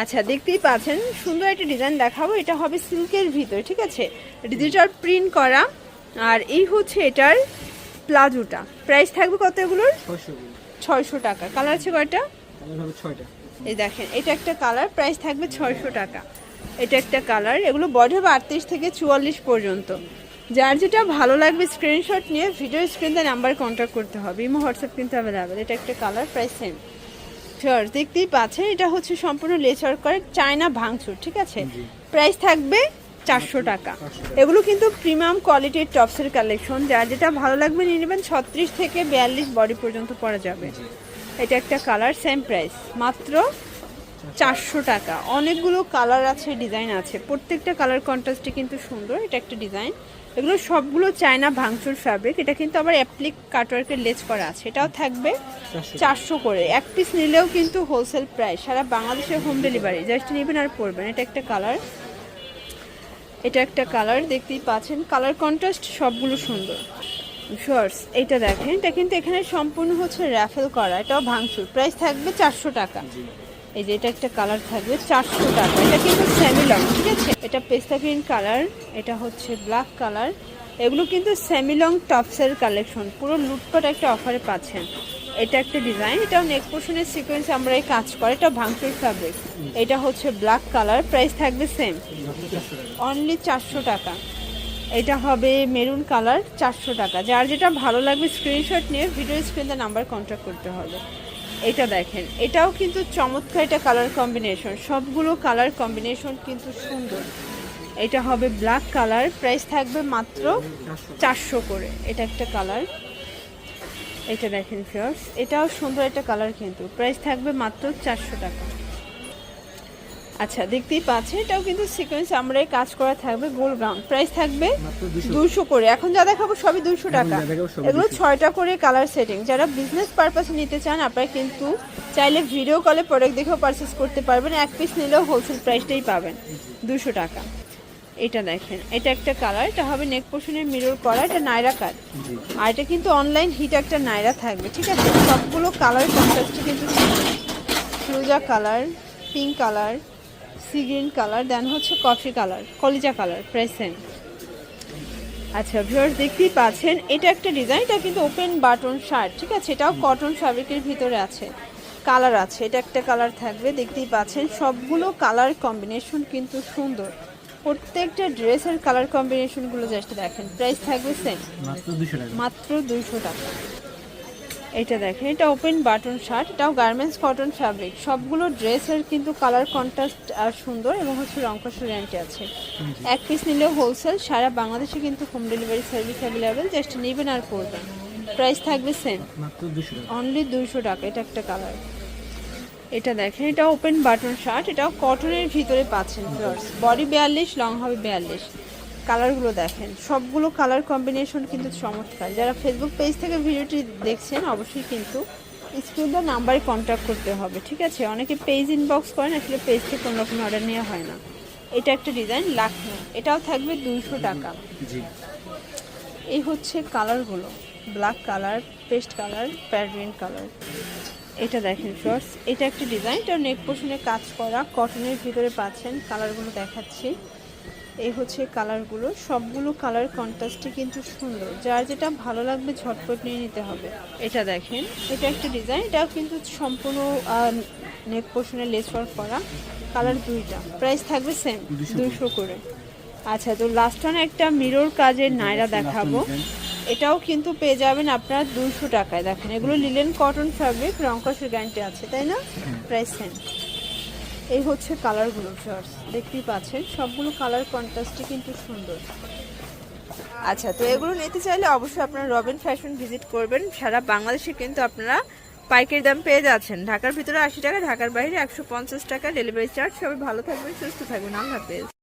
আচ্ছা দেখতেই পাচ্ছেন সুন্দর একটা ডিজাইন দেখাবো। এটা হবে সিল্কের ভিতরে ঠিক আছে? ডিজিটাল প্রিন্ট করা। আর এই হচ্ছে এটার প্লাজোটা। প্রাইস থাকবে কত এগুলোর? ছয়শো টাকা। কালার আছে কয়টা? এই দেখেন এটা একটা কালার প্রাইস থাকবে ছয়শো টাকা। এটা একটা কালার এগুলো বডি হবে আটত্রিশ থেকে চুয়াল্লিশ পর্যন্ত। যার যেটা ভালো লাগবে স্ক্রিনশট নিয়ে ভিডিও স্ক্রিনে নাম্বার কন্ট্যাক্ট করতে হবে। ইমো হোয়াটসঅ্যাপ কিন্তু অ্যাভেলেবেল এটা একটা কালার প্রাইস সেম শিওর দেখতেই পাচ্ছেন এটা হচ্ছে সম্পূর্ণ লেচার করে চায়না ভাঙচুর ঠিক আছে? প্রাইস থাকবে চারশো টাকা। এগুলো কিন্তু প্রিমিয়াম কোয়ালিটির টপসের কালেকশন যার যেটা ভালো লাগবে নিয়ে নেবেন ছত্রিশ থেকে বিয়াল্লিশ বডি পর্যন্ত পরা যাবে। এটা একটা কালার সেম প্রাইস মাত্র চারশো টাকা। অনেকগুলো কালার আছে ডিজাইন আছে। প্রত্যেকটা কালার কন্ট্রাস্টে কিন্তু সুন্দর এটা একটা ডিজাইন এগুলো সবগুলো চায়না ভাঙচুর ফ্যাব্রিক এটা কিন্তু আবার অ্যাপ্লিক কাটওয়ার্কের লেজ করা আছে। এটাও থাকবে চারশো করে। এক পিস নিলেও কিন্তু হোলসেল প্রাইস সারা বাংলাদেশে হোম ডেলিভারি জাস্ট নেবেন আর পরবেন। এটা একটা কালার এটা একটা কালার দেখতেই পাচ্ছেন। কালার কন্ট্রাস্ট সবগুলো সুন্দর। শর্টস এটা দেখেন। এটা কিন্তু এখানে সম্পূর্ণ হচ্ছে র্যাফেল করা। এটাও ভাঙচুর। প্রাইস থাকবে চারশো টাকা। এই যে এটা একটা কালার থাকবে চারশো টাকা। এটা কিন্তু সেমি লং ঠিক আছে? এটা পেস্তা গ্রিন কালার এটা হচ্ছে ব্ল্যাক কালার এগুলো কিন্তু সেমি লং টপসের কালেকশন পুরো লুটপাট একটা অফারে পাচ্ছেন। এটা একটা ডিজাইন এটাও নেক পোর্শনের সিকোয়েন্স আমরা এই কাজ করে, এটা ভাঙচুর ফ্যাব্রিক এটা হচ্ছে ব্ল্যাক কালার প্রাইস থাকবে সেম অনলি চারশো টাকা। এটা হবে মেরুন কালার চারশো টাকা। যার যেটা ভালো লাগবে স্ক্রিনশট নিয়ে ভিডিও স্ক্রিনে নাম্বার কন্ট্যাক্ট করতে হবে। এটা দেখেন, এটাও কিন্তু চমৎকার এটা কালার কম্বিনেশন সবগুলো কালার কম্বিনেশন কিন্তু সুন্দর। এটা হবে ব্ল্যাক কালার প্রাইস থাকবে মাত্র চারশো করে। এটা একটা কালার এটা দেখেন ফিয়ার্স এটাও সুন্দর একটা কালার কিন্তু। প্রাইস থাকবে মাত্র চারশো টাকা। আচ্ছা দেখতেই পাচ্ছেন এটাও কিন্তু সিকোয়েন্স আমরা এই কাজ করা থাকবে গোল গ্রাউন্ড প্রাইস থাকবে দুশো করে। এখন যা দেখাবো সবই দুশো টাকা। এগুলো 200 ছয়টা করে কালার সেটিং যারা বিজনেস পারপাসে নিতে চান আপনারা কিন্তু চাইলে ভিডিও কলে প্রোডাক্ট দেখেও পারচেস করতে পারবেন। এক পিস নিলেও হোলসেল প্রাইসটাই পাবেন। দুশো টাকা। এটা দেখেন এটা একটা কালার এটা হবে নেক পোর্শনের মিরর করা এটা নাইরা কাট আর এটা কিন্তু অনলাইন হিট একটা নাইরা থাকবে ঠিক আছে? সবগুলো কালার কন্ট্রাস্টে কিন্তু ফিরোজা colour pink colour sea green colour then হচ্ছে কফি কালার কলিজা কালার প্রেসেন্ট আচ্ছা ভিউয়ার্স দেখতেই পাচ্ছেন এটা একটা ডিজাইন এটা কিন্তু ওপেন বাটন শার্ট ঠিক আছে? এটাও কটন ফ্যাব্রিকের ভিতরে আছে কালার আছে এটা একটা কালার থাকবে দেখতেই পাচ্ছেন সবগুলো কালার কম্বিনেশন কিন্তু সুন্দর। প্রত্যেকটা ড্রেসের কালার কম্বিনেশনগুলো জাস্ট দেখেন প্রাইস থাকবে সেম মাত্র দুশো টাকা। মাত্র দুইশো টাকা। এটা দেখেন এটা ওপেন বাটন শার্ট এটাও গার্মেন্টস কটন ফ্যাব্রিক সবগুলো ড্রেসের কিন্তু কালার কন্ট্রাস্ট আর সুন্দর এবং হচ্ছে রংকশ গ্যারান্টি আছে। এক পিস নিলেও হোলসেল সারা বাংলাদেশে কিন্তু home delivery service available just নেবেন আর করবেন প্রাইস থাকবে সেম অনলি দুইশো টাকা। এটা একটা কালার এটা দেখেন এটা ওপেন বাটন শার্ট এটাও কটনের ভিতরে পাচ্ছেন বডি বিয়াল্লিশ লং হবে বিয়াল্লিশ। কালারগুলো দেখেন। সবগুলো কালার কম্বিনেশন কিন্তু চমৎকার। যারা ফেসবুক পেজ থেকে ভিডিওটি দেখছেন অবশ্যই কিন্তু স্ক্রিনটা নাম্বারে কন্ট্যাক্ট করতে হবে ঠিক আছে? অনেকে পেজ ইনবক্স করেন আসলে পেজ থেকে কোনো রকম অর্ডার নেওয়া হয় না। এটা একটা ডিজাইন লাখনো এটাও থাকবে দুইশো টাকা। এই হচ্ছে কালারগুলো। ব্ল্যাক কালার পেস্ট কালার প্যারগ্রিন কালার এটা দেখেন শর্টস এটা একটা ডিজাইন এটা নেক পোর্শনে কাজ করা। কটনের ভিতরে পাচ্ছেন। কালারগুলো দেখাচ্ছি। এই হচ্ছে কালারগুলো। সবগুলো কালার কন্ট্রাস্টে কিন্তু সুন্দর। যার যেটা ভালো লাগবে ঝটপট নিয়ে নিতে হবে। এটা দেখেন। এটা একটা ডিজাইন এটাও কিন্তু সম্পূর্ণ নেক পোর্শনে লেস ওয়ার্ক করা। কালার দুইটা। প্রাইস থাকবে সেম 200 দুশো করে আচ্ছা তো লাস্ট ওয়ান একটা মিরর কাজের নাইরা দেখাবো। এটাও কিন্তু পেয়ে যাবেন আপনারা দুশো টাকায়। দেখেন এগুলো লিলেন কটন ফ্যাব্রিক রংকসের গ্যারান্টি আছে তাই না? প্রাইস সেম এই হচ্ছে কালারগুলো শর্টস দেখতেই পাচ্ছেন। সবগুলো কালার কন্ট্রাস্টই কিন্তু সুন্দর। আচ্ছা তো এগুলো নিতে চাইলে অবশ্যই আপনারা রবিন ফ্যাশন ভিজিট করবেন। সারা বাংলাদেশে কিন্তু আপনারা পাইকারি দাম পেয়ে যাচ্ছেন। ঢাকার ভিতরে আশি টাকা, ঢাকার বাইরে একশো পঞ্চাশ টাকা। ডেলিভারি চার্জ সবাই ভালো থাকবেন, সুস্থ থাকবেন। আল্লাহ হাফেজ।